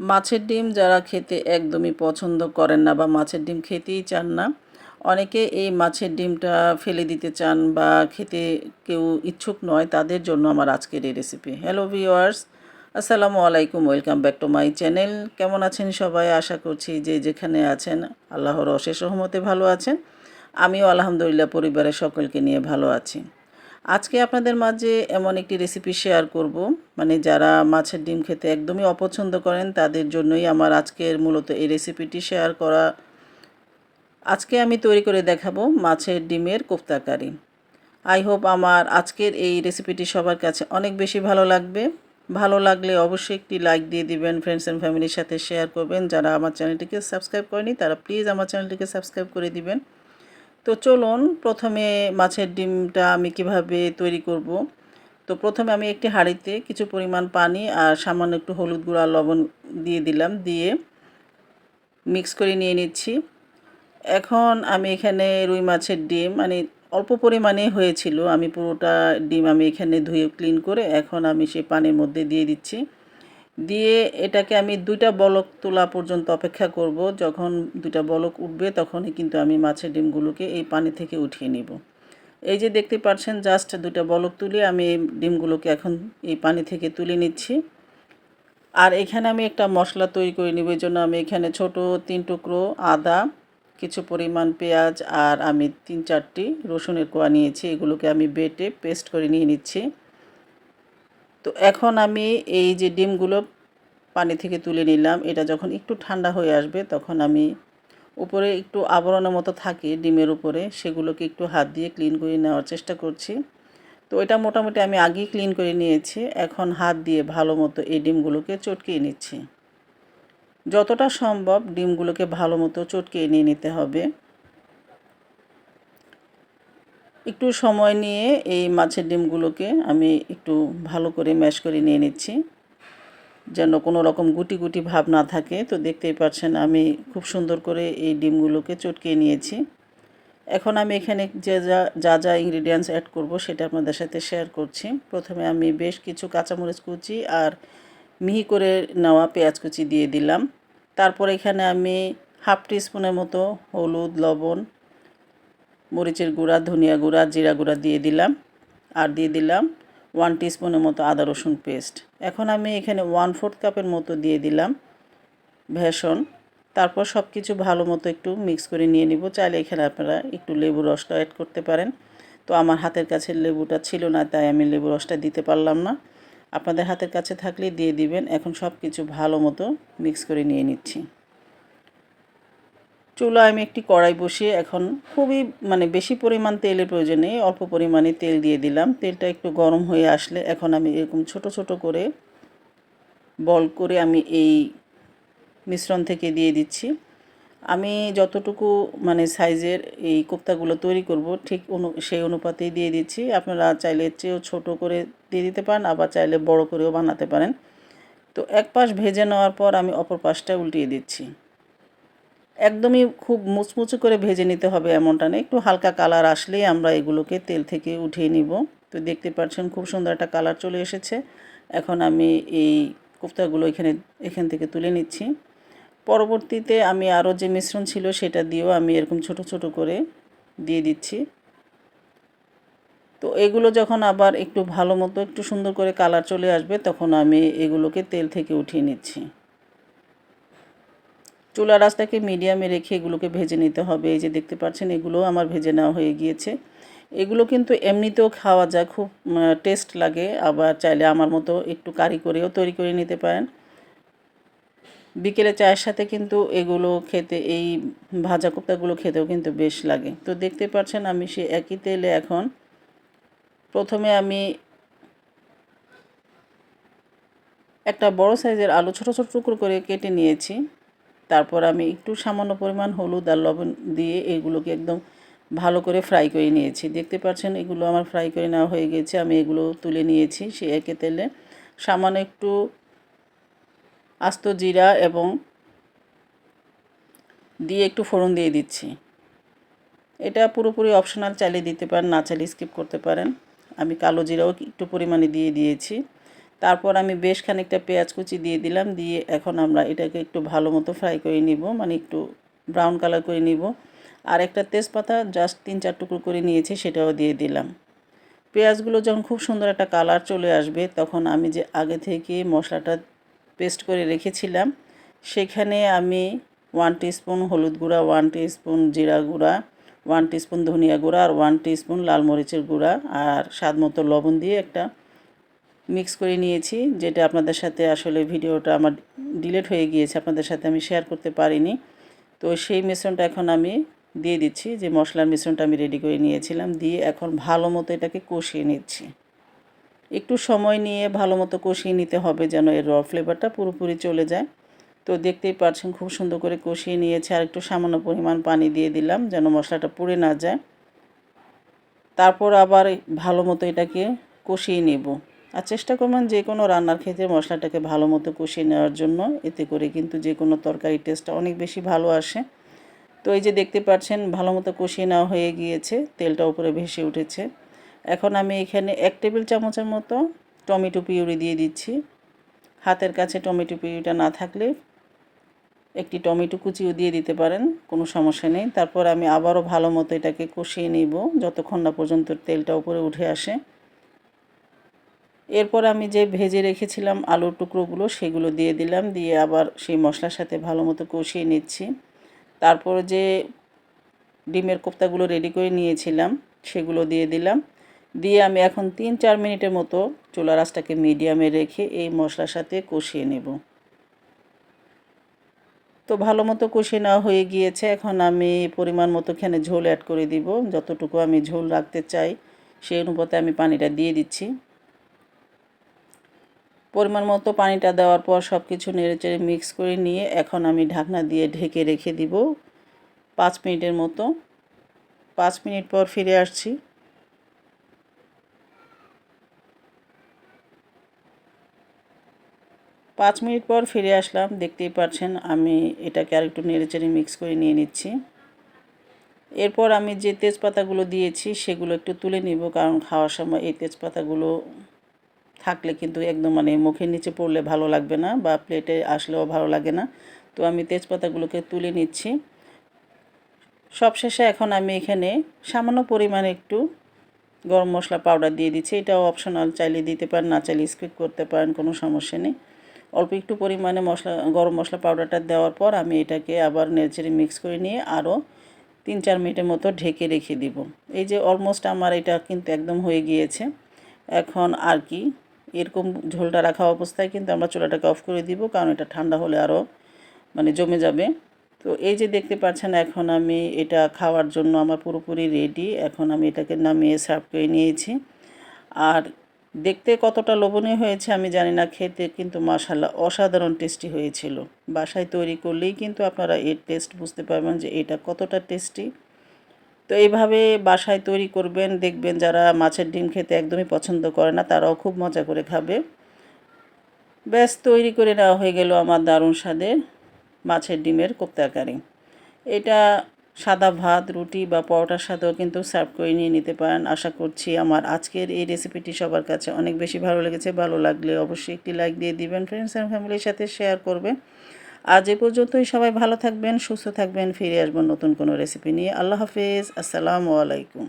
মাছের ডিম যারা খেতে একদমই পছন্দ করেন না বা মাছের ডিম খেতেই চান না, অনেকে এই মাছের ডিমটা ফেলে দিতে চান বা খেতে কেউ ইচ্ছুক নয়, তাদের জন্য আমার আজকের এই রেসিপি হ্যালো ভিওয়ার্স আসসালামু আলাইকুম welcome back to my channel কেমন আছেন সবাই? আশা করছি যে যেখানে আছেন, আল্লাহর অশেষ রহমতে ভালো আছেন। আমিও আলহামদুলিল্লাহ, পরিবারের সকলকে নিয়ে ভালো আছি। আজকে আপনাদের মাঝে এমন একটি রেসিপি শেয়ার করব। মানে যারা মাছের ডিম খেতে একদমই অপছন্দ করেন, তাদের জন্যই আমার আজকের মূলত এই রেসিপিটি শেয়ার করা। আজকে আমি তৈরি করে দেখাবো মাছের ডিমের কোফতাকারি। আই হোপ আমার আজকের এই রেসিপিটি সবার কাছে অনেক বেশি ভালো লাগবে। ভালো লাগলে অবশ্যই একটি লাইক দিয়ে দিবেন ফ্রেন্ডস অ্যান্ড ফ্যামিলির সাথে শেয়ার করবেন। যারা আমার চ্যানেলটিকে সাবস্ক্রাইব করেনি, তারা প্লিজ আমার চ্যানেলটিকে সাবস্ক্রাইব করে দিবেন। তো চলুন, প্রথমে মাছের ডিমটা আমি কীভাবে তৈরি করব। তো প্রথমে আমি একটি হাঁড়িতে কিছু পরিমাণ পানি আর সামান্য একটু হলুদ গুঁড়া লবণ দিয়ে দিলাম, দিয়ে মিক্স করে নিয়ে নিচ্ছি। এখন আমি এখানে রুই মাছের ডিম মানে অল্প পরিমাণে হয়েছিল। আমি পুরোটা ডিম আমি এখানে ধুয়ে ক্লিন করে এখন আমি সেই পানির মধ্যে দিয়ে দিচ্ছি। দিয়ে এটাকে আমি দুইটা বলক তোলা পর্যন্ত অপেক্ষা করব। যখন দুইটা বলক উঠবে তখনই কিন্তু আমি মাছের ডিমগুলোকে এই পানি থেকে উঠিয়ে নিব। এই যে দেখতে পাচ্ছেন, জাস্ট দুইটা বলক তুলে আমি এই ডিমগুলোকে এখন এই পানি থেকে তুলে নিচ্ছি। আর এখানে আমি একটা মশলা তৈরি করে নিব। এই জন্য আমি এখানে ছোট তিন টুকরো আদা, কিছু পরিমাণ পেঁয়াজ, আর আমি তিন চারটি রসুনের কোয়া নিয়েছি। এগুলোকে আমি বেটে পেস্ট করে নিয়ে নিচ্ছি। তো এখন আমি এই যে ডিমগুলো পানি থেকে তুলে নিলাম, এটা যখন একটু ঠান্ডা হয়ে আসবে তখন আমি উপরে একটু আবরণের মতো থাকে ডিমের উপরে, সেগুলোকে একটু হাত দিয়ে ক্লিন করে নেওয়ার চেষ্টা করছি। তো এটা মোটামুটি আমি আগেই ক্লিন করে নিয়েছি, এখন হাত দিয়ে ভালো মতো এই ডিমগুলোকে চটকিয়ে নিচ্ছি। যতটা সম্ভব ডিমগুলোকে ভালো মতো চটকিয়ে নিয়ে নিতে হবে। একটু সময় নিয়ে এই মাছের ডিমগুলোকে আমি একটু ভালো করে ম্যাশ করে নিয়ে নিচ্ছি। যেন কোনো রকম গুটি গুটি ভাব না থাকে। তো দেখতেই পাচ্ছেন আমি খুব সুন্দর করে এই ডিমগুলোকে চটকিয়ে নিয়েছি। এখন আমি এখানে যে যা যা যা ইনগ্রিডিয়েন্টস অ্যাড করব সেটা আপনাদের সাথে শেয়ার করছি। প্রথমে আমি বেশ কিছু কাঁচামরিচ কুচি আর মিহি করে নেওয়া পেঁয়াজ কুচি দিয়ে দিলাম। তারপর এখানে আমি হাফ টিস্পুনের মতো হলুদ, লবণ মরিচের গুঁড়া, ধনিয়া গুঁড়া, জিরা গুঁড়া দিয়ে দিলাম। আর দিয়ে দিলাম ওয়ান টিস্পুনের মতো আদা রসুন পেস্ট এখন আমি এখানে ওয়ান ফোর্থ কাপের মতো দিয়ে দিলাম ভেষণ। তারপর সব কিছু ভালো মতো একটু মিক্স করে নিয়ে নিব। চাইলে এখানে আপনারা একটু লেবু রসটা অ্যাড করতে পারেন। তো আমার হাতের কাছে লেবুটা ছিল না, তাই আমি লেবু রসটা দিতে পারলাম না। আপনাদের হাতের কাছে থাকলে দিয়ে দিবেন। এখন সব কিছু ভালো মতো মিক্স করে নিয়ে নিচ্ছি। চুলা আমি একটি কড়াই বসিয়ে এখন খুবই মানে বেশি পরিমাণ তেলের প্রয়োজন নেই, অল্প পরিমাণে তেল দিয়ে দিলাম। তেলটা একটু গরম হয়ে আসলে এখন আমি এরকম ছোট ছোট করে বল করে আমি এই মিশ্রণ থেকে দিয়ে দিচ্ছি। আমি যতটুকু মানে সাইজের এই কোপ্তাগুলো তৈরি করব, ঠিক অনু, সেই অনুপাতেই দিয়ে দিচ্ছি। আপনারা চাইলে চেয়েও ছোট করে দিয়ে দিতে পারেন, আবার চাইলে বড় করেও বানাতে পারেন। তো এক পাশ ভেজে নেওয়ার পর আমি অপর পাশটা উল্টিয়ে দিচ্ছি। একদমই খুব মুচমুচু করে ভেজে নিতে হবে এমনটা না। একটু হালকা কালার আসলেই আমরা এগুলোকে তেল থেকে উঠিয়ে নিব। তো দেখতে পাচ্ছেন খুব সুন্দর একটা কালার চলে এসেছে। এখন আমি এই কোফতাগুলো এখানে, এখান থেকে তুলে নিচ্ছি। পরবর্তীতে আমি আরও যে মিশ্রণ ছিল সেটা দিয়েও আমি এরকম ছোট ছোট করে দিয়ে দিচ্ছি। তো এগুলো যখন আবার একটু ভালো মতো, একটু সুন্দর করে কালার চলে আসবে, তখন আমি এগুলোকে তেল থেকে উঠিয়ে নিচ্ছি। চুলা রাস্তাকে মিডিয়ামে রেখে এগুলোকে ভেজে নিতে হবে। এই যে দেখতে পাচ্ছেন, এগুলো আমার ভেজে নেওয়া হয়ে গিয়েছে। এগুলো কিন্তু এমনিতেও খাওয়া যায়, খুব টেস্ট লাগে। আবার চাইলে আমার মতো একটু কারি করেও তৈরি করে নিতে পারেন। বিকেলে চায়ের সাথে কিন্তু এগুলো খেতে, এই ভাজা কোপ্তাগুলো খেতেও কিন্তু বেশ লাগে। তো দেখতে পাচ্ছেন, আমি সে একই তেলে এখন প্রথমে আমি একটা বড় সাইজের আলু, ছোট ছোট টুকরো করে কেটে নিয়েছি। তারপর আমি একটু সামান্য পরিমাণ হলুদ আর লবণ দিয়ে এগুলোকে একদম ভালো করে ফ্রাই করে নিয়েছি। দেখতে পাচ্ছেন, এগুলো আমার ফ্রাই করে নেওয়া হয়ে গেছে। আমি এগুলো তুলে নিয়েছি সে একে তেলে। সামান্য একটু আস্ত জিরা এবং দিয়ে একটু ফোড়ন দিয়ে দিচ্ছি। এটা পুরোপুরি অপশনাল চালিয়ে দিতে পারেন, না চালিয়ে স্কিপ করতে পারেন। আমি কালো জিরাও একটু পরিমাণে দিয়ে দিয়েছি। তারপর আমি বেশ খানিকটা পেঁয়াজ কুচি দিয়ে দিলাম, দিয়ে এখন আমরা এটাকে একটু ভালো মতো ফ্রাই করে নিব মানে একটু ব্রাউন কালার করে নিব। আর একটা তেজপাতা জাস্ট তিন চার টুকরো করে নিয়েছি, সেটাও দিয়ে দিলাম। পেঁয়াজগুলো যখন খুব সুন্দর একটা কালার চলে আসবে, তখন আমি যে আগে থেকে মশলাটা পেস্ট করে রেখেছিলাম, সেখানে আমি ওয়ান স্পুন হলুদ গুঁড়া, ওয়ান স্পুন জিরা গুঁড়া, ওয়ান স্পুন ধনিয়া গুঁড়া, আর ওয়ান স্পুন লাল মরিচের গুঁড়া, আর স্বাদ মতো লবণ দিয়ে একটা মিক্স করে নিয়েছি, যেটা আপনাদের সাথে আসলে ভিডিওটা আমার ডিলেট হয়ে গিয়েছে, আপনাদের সাথে আমি শেয়ার করতে পারিনি। তো সেই মিশ্রণটা এখন আমি দিয়ে দিচ্ছি, যে মশলার মিশ্রণটা আমি রেডি করে নিয়েছিলাম, দিয়ে এখন ভালো মতো এটাকে কষিয়ে নিচ্ছি। একটু সময় নিয়ে ভালো মতো কষিয়ে নিতে হবে যেন এর র ফ্লেভারটা পুরোপুরি চলে যায়। তো দেখতেই পাচ্ছেন খুব সুন্দর করে কষিয়ে নিয়েছে, আর একটু সামান্য পরিমাণ পানি দিয়ে দিলাম যেন মশলাটা পুড়ে না যায়। তারপর আবার ভালো মতো এটাকে কষিয়ে নেব। আর চেষ্টা করবেন যে কোনো রান্নার ক্ষেত্রে মশলাটাকে ভালো মতো কষিয়ে নেওয়ার জন্য। এতে করে কিন্তু যে কোনো তরকারি টেস্টটা অনেক বেশি ভালো আসে। তো এই যে দেখতে পাচ্ছেন, ভালো মতো কষিয়ে নেওয়া হয়ে গিয়েছে, তেলটা উপরে ভেসে উঠেছে। এখন আমি এখানে এক টেবিল চামচের মতো টমেটো পিউরি দিয়ে দিচ্ছি। হাতের কাছে টমেটো পিউরিটা না থাকলে একটি টমেটো কুচিও দিয়ে দিতে পারেন, কোনো সমস্যা নেই। তারপর আমি আবারও ভালো মতো এটাকে কষিয়ে নিব, যতক্ষণ না পর্যন্ত তেলটা উপরে উঠে আসে। এরপর আমি যে ভেজে রেখেছিলাম আলুর টুকরোগুলো, সেগুলো দিয়ে দিলাম, দিয়ে আবার সেই মশলার সাথে ভালো মতো কষিয়ে নিচ্ছি। তারপর যে ডিমের কোপ্তাগুলো রেডি করে নিয়েছিলাম, সেগুলো দিয়ে দিলাম। দিয়ে আমি এখন তিন চার মিনিটের মতো চুলা রাসটাকে মিডিয়ামে রেখে এই মশলার সাথে কষিয়ে নেব। তো ভালো মতো কষিয়ে নেওয়া হয়ে গিয়েছে। এখন আমি পরিমাণ মতো এখানে ঝোল অ্যাড করে দিব। যতটুকু আমি ঝোল রাখতে চাই, সেই অনুপাতে আমি পানিটা দিয়ে দিচ্ছি। পরিমাণ মতো পানিটা দেওয়ার পর সব কিছু নেড়েচেড়ে মিক্স করে নিয়ে এখন আমি ঢাকনা দিয়ে ঢেকে রেখে দিব পাঁচ মিনিটের মতো। পাঁচ মিনিট পর ফিরে আসছি। পাঁচ মিনিট পর ফিরে আসলাম। দেখতেই পাচ্ছেন আমি এটাকে আর একটু নেড়েচেড়ে মিক্স করে নিয়ে নিচ্ছি। এরপর আমি যে তেজপাতাগুলো দিয়েছি সেগুলো একটু তুলে নিব, কারণ খাওয়ার সময় এই তেজপাতাগুলো থাকলে কিন্তু একদম মানে মুখের নিচে পড়লে ভালো লাগবে না বা প্লেটে আসলেও ভালো লাগে না। তো আমি তেজপাতাগুলোকে তুলে নিচ্ছি। সবশেষে এখন আমি এখানে সামান্য পরিমাণে একটু গরম মশলা পাউডার দিয়ে দিচ্ছি। এটাও অপশনাল চাইলে দিতে পারেন, না চাইলে স্কিপ করতে পারেন, কোনো সমস্যা নেই। অল্প একটু পরিমাণে মশলা, গরম মশলা পাউডারটা দেওয়ার পর আমি এটাকে আবার নেড়েচেড়ে মিক্স করে নিয়ে আরও তিন চার মিনিটের মতো ঢেকে রেখে দিব। এই যে অলমোস্ট আমার এটা কিন্তু একদম হয়ে গিয়েছে। এখন আর কি এরকম ঝোলটা রাখা অবস্থায় কিন্তু আমরা চুলাটাকে অফ করে দিব, কারণ এটা ঠান্ডা হলে আরও মানে জমে যাবে। তো এই যে দেখতে পাচ্ছেন, এখন আমি এটা খাওয়ার জন্য আমার পুরোপুরি রেডি এখন আমি এটাকে নামিয়ে সার্ভ করে নিয়েছি। আর দেখতে কতটা লোভনীয় হয়েছে আমি জানি না, খেতে কিন্তু মাসাল্লাহ অসাধারণ টেস্টি হয়েছিল। বাসায় তৈরি করলেই কিন্তু আপনারা এর টেস্ট বুঝতে পারবেন যে এটা কতটা টেস্টি তো এইভাবে বাসায় তৈরি করবেন, দেখবেন যারা মাছের ডিম খেতে একদমই পছন্দ করে না, তারাও খুব মজা করে খাবে। ব্যাস, তৈরি করে নেওয়া হয়ে গেল আমার দারুণ স্বাদের মাছের ডিমের কোপ্তাকারি এটা সাদা ভাত, রুটি বা পরোটার সাথেও কিন্তু সার্ভ করে নিয়ে নিতে পারেন। আশা করছি আমার আজকের এই রেসিপিটি সবার কাছে অনেক বেশি ভালো লেগেছে। ভালো লাগলে অবশ্যই একটি লাইক দিয়ে দিবেন। ফ্রেন্ডস অ্যান্ড ফ্যামিলির সাথে শেয়ার করবেন। আজ এ পর্যন্তই। সবাই ভালো থাকবেন, সুস্থ থাকবেন, ফিরে আসবেন নতুন কোনো রেসিপি নিয়ে। আল্লাহ হাফিজ। আসসালামু আলাইকুম।